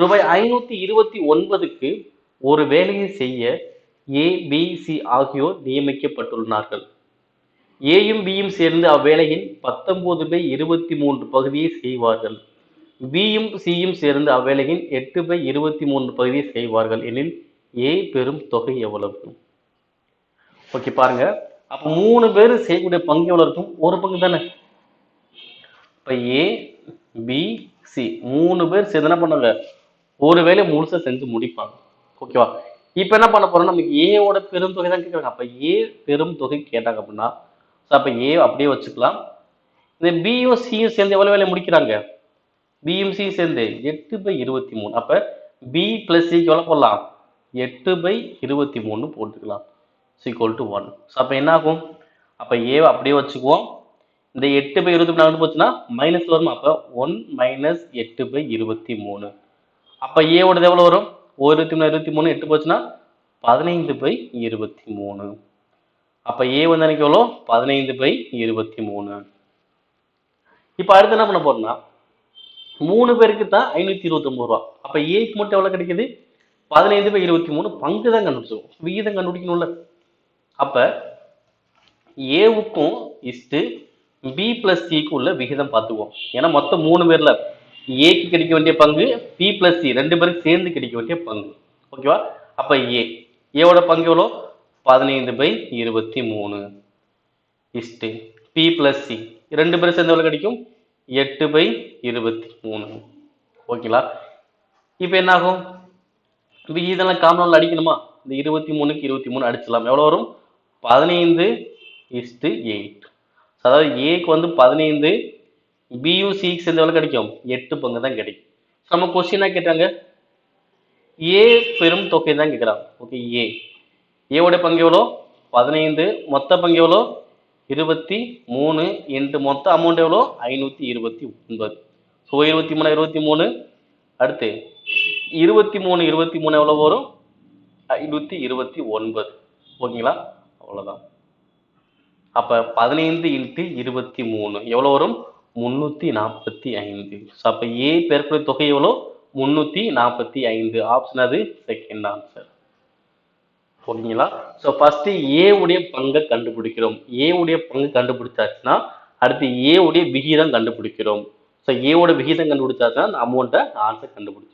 ரூபாய் ஐநூத்தி இருபத்தி ஒன்பதுக்கு ஒரு வேலையை செய்ய ஏபிசி சி ஆகியோர் நியமிக்கப்பட்டுள்ளார்கள். ஏயும் பியும் சேர்ந்து அவ்வேலையின் பத்தொன்பது பை இருபத்தி மூன்று பகுதியை செய்வார்கள். பியும் சியும் சேர்ந்து அவ்வேலையின் எட்டு பை இருபத்தி மூன்று பகுதியை செய்வார்கள் எனில் ஏ பெரும் தொகை எவ்வளவு? ஓகே பாருங்க. அப்ப மூணு பேர் செய்யக்கூடிய பங்கு எவ்வளவு இருக்கும்? ஒரு பங்கு தானே? இப்ப ஏ பி சி மூணு பேர் சேர்ந்து என்ன பண்ணாங்க ஒரு வேலையை முழுசா செஞ்சு முடிப்பாங்க. ஓகேவா இப்ப என்ன பண்ண போறோம் நமக்கு ஏவோட பெரும் தொகை தான் கேட்குறாங்க அப்ப ஏ பெரும் தொகை கேட்டாங்க அப்படின்னா ஸோ அப்ப ஏ அப்படியே வச்சுக்கலாம். இந்த பியும் சியும் சேர்ந்து எவ்வளவு வேலையை முடிக்கிறாங்க? பியும் சியும் சேர்ந்து எட்டு பை இருபத்தி மூணு. அப்ப பி பிளஸ் சிக்கு எவ்வளவு போடலாம்? எட்டு பை இருபத்தி மூணு போட்டுக்கலாம். சீக்வல் டு ஒன் ஸோ அப்போ என்ன ஆகும்? அப்போ ஏவை அப்படியே வச்சுக்குவோம். இந்த எட்டு பை இருபத்தி மூணு போச்சுன்னா மைனஸ் வரும்? அப்போ ஒன் மைனஸ் எட்டு பை இருபத்தி மூணு. அப்போ ஏவோடது எவ்வளோ வரும்? ஒரு இருபத்தி மூணு இருபத்தி மூணு எட்டு போச்சுன்னா பதினைந்து பை இருபத்தி மூணு. அப்போ ஏ வந்து எனக்கு எவ்வளோ பதினைந்து பை இருபத்தி மூணு. இப்போ அடுத்து என்ன பண்ண போறோம்னா மூணு பேருக்கு தான் ஐநூற்றி இருபத்தொம்பது ரூபா. அப்போ ஏக்கு மட்டும் எவ்வளோ கிடைக்குது? பதினைந்து பை இருபத்தி மூணு பங்கு தான் கண்டுபிடிச்சிருவோம். விகிதம் கண்டுபிடிக்கணும்ல. அப்ப ஏவுக்கும் இஸ்ட்டு பி பிளஸ் சிக்கு உள்ள விகிதம் பார்த்துக்குவோம். ஏன்னா மொத்தம் மூணு பேர்ல ஏக்கு கிடைக்க வேண்டிய பங்கு பி பிளஸ் சி ரெண்டு பேருக்கு சேர்ந்து கிடைக்க வேண்டிய பங்கு. ஓகேவா அப்ப ஏ ஏவோட பங்கு எவ்வளோ? பதினைந்து பை இருபத்தி மூணு. இஸ்ட்டு பி பிளஸ் சி ரெண்டு பேரும் சேர்ந்து எவ்வளோ கிடைக்கும்? எட்டு பை இருபத்தி மூணு. ஓகேங்களா இப்போ என்ன ஆகும்? இப்போ இதெல்லாம் காமனால் அடிக்கணுமா? இந்த இருபத்தி மூணுக்கு இருபத்தி மூணு அடிச்சிடலாம்? எவ்வளோ வரும்? பதினைந்து இஸ்ட்டு எயிட் அதாவது ஏக்கு வந்து பதினைந்து பியும் சிக்ஸ் எந்த எவ்வளோ கிடைக்கும்? எட்டு பங்கு தான் கிடைக்கும். நம்ம கொஸ்டினாக கேட்டாங்க? ஏ பெரும் தொகை தான் கேட்குறாங்க ஓகே ஏ ஏவோட பங்கு எவ்வளோ? பதினைந்து. மொத்த பங்கு எவ்வளோ? இருபத்தி மூணு. இன்ட்டு மொத்த அமௌண்ட் எவ்வளோ? ஐநூற்றி இருபத்தி ஒன்பது. ஸோ இருபத்தி மூணு இருபத்தி மூணு. அடுத்து இருபத்தி மூணு இருபத்தி மூணு எவ்வளோ வரும்? ஐநூற்றி இருபத்தி ஒன்பது. ஓகேங்களா? அவ்வளோதான் அப்போ பதினைந்து இன்ட்டு இருபத்தி மூணு. எவ்வளோ வரும்? முந்நூற்றி நாற்பத்தி ஐந்து. ஸோ அப்போ ஏ பெருக்கிற தொகை எவ்வளோ? முந்நூற்றி நாற்பத்தி ஐந்து. ஆப்ஷன் அது செகண்ட் ஆன்சர் போனீங்களா ஸோ ஃபஸ்ட்டு ஏ உடைய பங்கை கண்டுபிடிக்கிறோம். ஏ உடைய பங்கு கண்டுபிடிச்சாச்சுன்னா அடுத்து ஏ உடைய விகிதம் கண்டுபிடிக்கிறோம். ஸோ ஏவோட விகிதம் கண்டுபிடிச்சாச்சுன்னா அந்த அமௌண்ட்டை ஆன்சர் கண்டுபிடிச்சோம்